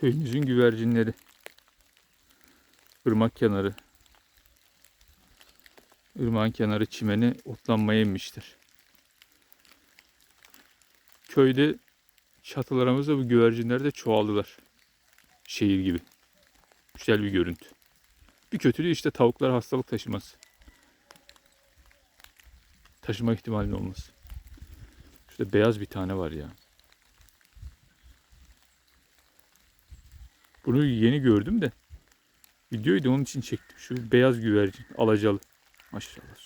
Köyümüzün güvercinleri. Irmak kenarı. Irmağın kenarı çimeni otlanmaya inmiştir. Köyde çatılarımızda bu güvercinler de çoğaldılar. Şehir gibi. Güzel bir görüntü. Bir kötülüğü işte tavuklar hastalık taşıması. Taşıma ihtimalinin olması. Şurada beyaz bir tane var ya. Bunu yeni gördüm de. Videoyu da onun için çektim. Şu beyaz güvercin. Alacalı. Maşallah.